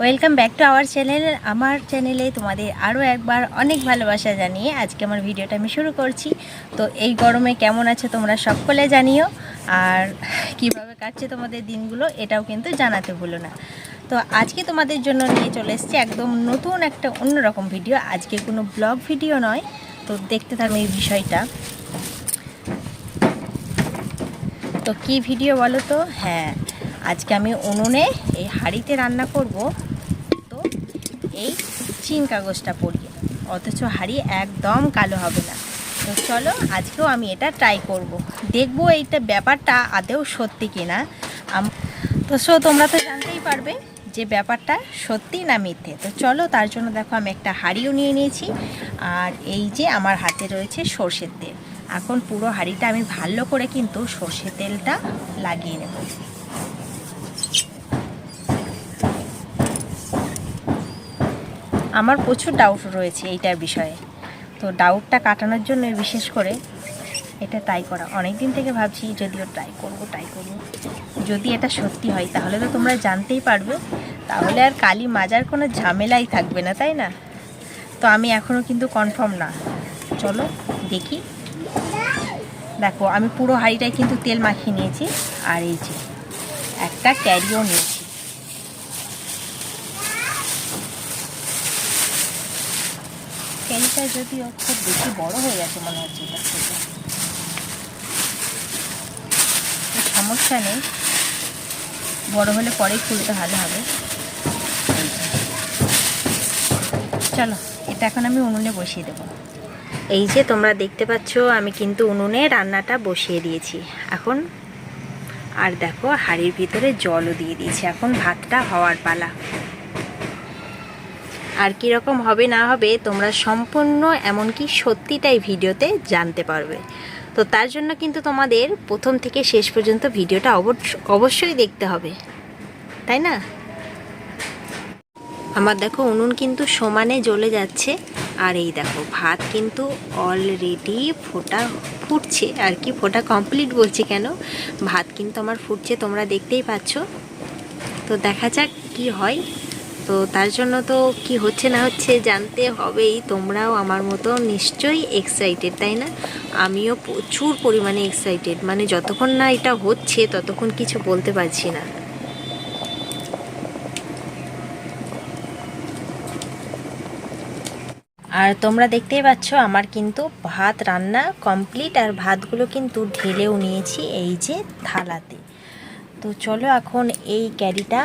Welcome back to our channel আমার চ্যানেলে তোমাদের আরও একবার অনেক ভালোবাসা জানিয়ে আজকে আমার ভিডিওটা আমি শুরু করছি। তো এই গরমে কেমন আছে তোমরা সকলে জানিও। আর কীভাবে কাটছে তোমাদের দিনগুলো এটাও কিন্তু জানাতে ভুলো না। তো আজকে তোমাদের জন্য নিয়ে চলে এসেছি একদম নতুন একটা অন্যরকম ভিডিও আজকে কোনো ব্লগ ভিডিও নয়। তো দেখতে থাকো এই বিষয়টা। তো কি ভিডিও বলো তো? হ্যাঁ আজকে আমি উনুনে এই হাঁড়িতে রান্না করব। তো এই চিন কাগজটা পরিয়ে। অথচ হাঁড়ি একদম কালো হবে না। তো চলো আজকেও আমি এটা ট্রাই করব। দেখব এইটা ব্যাপারটা আদেও সত্যি কিনা। তো সো তোমরা তো জানতেই পারবে যে ব্যাপারটা সত্যি না মিথ্যে। তো চলো তার জন্য দেখো আমি একটা হাঁড়িও নিয়ে নিয়েছি। আর এই যে আমার হাতে রয়েছে সর্ষের তেল। এখন পুরো হাঁড়িটা আমি ভালো করে কিন্তু সর্ষের তেলটা লাগিয়ে নেব। আমার প্রচুর ডাউট রয়েছে এইটার বিষয়ে। তো ডাউটটা কাটানোর জন্য বিশেষ করে এটা ট্রাই করা। অনেক দিন থেকে ভাবছি, যদিও ট্রাই করব ট্রাই করব। যদি এটা সত্যি হয়, তাহলে তো তোমরা জানতেই পারবে। তাহলে আর কালি মাজার কোনো ঝামেলাই থাকবে না, তাই না? তো আমি এখনও কিন্তু কনফার্ম না। চলো, দেখি। দেখো, আমি পুরো হাঁড়িটায় কিন্তু তেল মাখিয়ে নিয়েছি। আর এই যে, একটা ক্যারিও নিয়েছি। ক্যারিটা যদিও খুব বেশি বড় হয়ে গেছে মনে হচ্ছে এটা থেকে। সমস্যা নেই। বড় হলে পরেই খুলতে ভালো হবে। চলো, এটা এখন আমি উনুনে বসিয়ে দেবো। এই যে তোমরা দেখতে পাচ্ছ, আমি কিন্তু উনুনে রান্নাটা বসিয়ে দিয়েছি। এখন আর দেখো, হাঁড়ির ভিতরে জলও দিয়ে দিয়েছি। এখন ভাতটা হওয়ার পালা। আর কীরকম হবে না হবে তোমরা সম্পূর্ণ এমনকি সত্যিটাই ভিডিওতে জানতে পারবে। তো তার জন্য কিন্তু তোমাদের প্রথম থেকে শেষ পর্যন্ত ভিডিওটা অবশ্য- অবশ্যই দেখতে হবে। তাই না? আমার দেখো উনুন কিন্তু সমানে জ্বলে যাচ্ছে। আর এই দেখো ভাত কিন্তু অলরেডি ফোটা ফুটছে। আর কি ফোটা কমপ্লিট বলছি কেন? ভাত কিন্তু আমার ফুটছে, তোমরা দেখতেই পাচ্ছ। তো দেখা যাক কি হয়। তো তার জন্য তো কি হচ্ছে না হচ্ছে জানতে হবেই। তোমরাও আমার মতো নিশ্চয়ই এক্সাইটেড তাই না? আমিও প্রচুর পরিমাণে এক্সাইটেড মানে যতক্ষণ না এটা হচ্ছে, ততক্ষণ কিছু বলতে পারছি না। আর তোমরা দেখতেই পাচ্ছ, আমার কিন্তু ভাত রান্না কমপ্লিট আর ভাতগুলো কিন্তু ঢেলেও নিয়েছি এই যে থালাতে। তো চলো এখন এই ক্যারিটা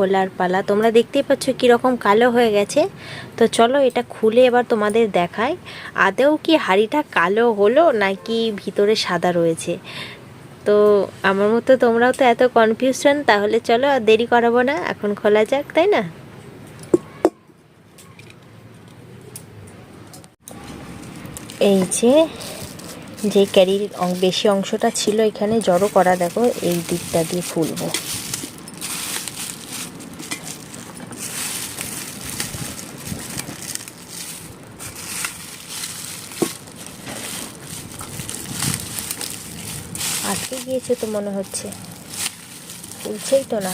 খোলার পালা। তোমরা দেখতেই পাচ্ছ কীরকম কালো হয়ে গেছে। তো চলো এটা খুলে এবার তোমাদের দেখাই। আদেও কি হাঁড়িটা কালো হলো নাকি ভিতরে সাদা রয়েছে? তো আমার মতো তোমরাও তো এত কনফিউশন তাহলে চলো আর দেরি করাবো না। এখন খোলা যাক, তাই না? এই যে যে ক্যারির বেশি অংশটা ছিল এখানে, জড়ো করা দেখো, এই দিকটা দিয়ে ফুলবো আটকে গিয়েছে তো মনে হচ্ছে। ফুলছেই তো না।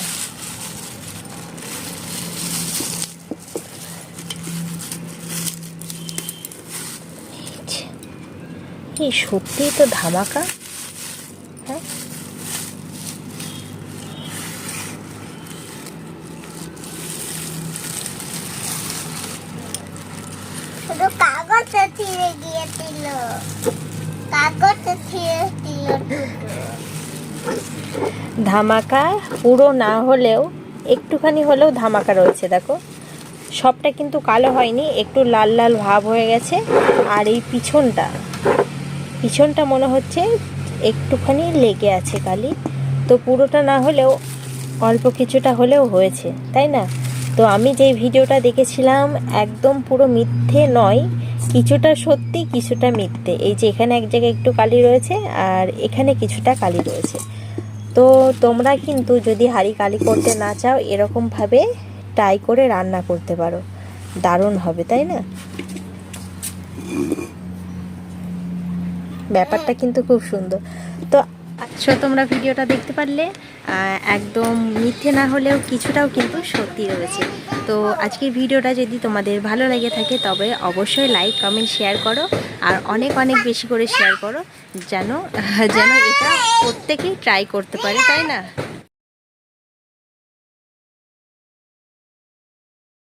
যে। সত্যিই তো ধামাকা। হ্যাঁ? শুধু কাগজে ছিঁড়ে গিয়েছিল। ধামাকা পুরো না হলেও, একটুখানি হলেও ধামাকা রয়েছে, দেখো। সবটা কিন্তু কালো হয়নি, একটু লাল লাল ভাব হয়ে গেছে, আর এই পিছনটা পিছনটা মনে হচ্ছে একটুখানি লেগে আছে কালি। তো পুরোটা না হলেও, অল্প কিছুটা হলেও হয়েছে, তাই না? তো আমি যেই ভিডিওটা দেখেছিলাম, একদম পুরো মিথ্যে নয় কিছুটা সত্যি, কিছুটা মিথ্যে। এই যে এখানে এক জায়গায় একটু কালি রয়েছে আর এখানে কিছুটা কালি রয়েছে। তো তোমরা কিন্তু যদি হাঁড়ি কালি করতে না চাও, এরকমভাবে ট্রাই করে রান্না করতে পারো। দারুণ হবে, তাই না? ব্যাপারটা কিন্তু খুব সুন্দর। তো সো তোমরা ভিডিওটা দেখতে পারলে একদম মিথ্যে না হলেও কিছুটাও কিন্তু সত্যি রয়েছে। তো আজকের ভিডিওটা যদি তোমাদের ভালো লেগে থাকে, তবে অবশ্যই লাইক কমেন্ট শেয়ার করো, আর অনেক অনেক বেশি করে শেয়ার করো, যেন যেন এটা প্রত্যেকেই ট্রাই করতে পারে, তাই না?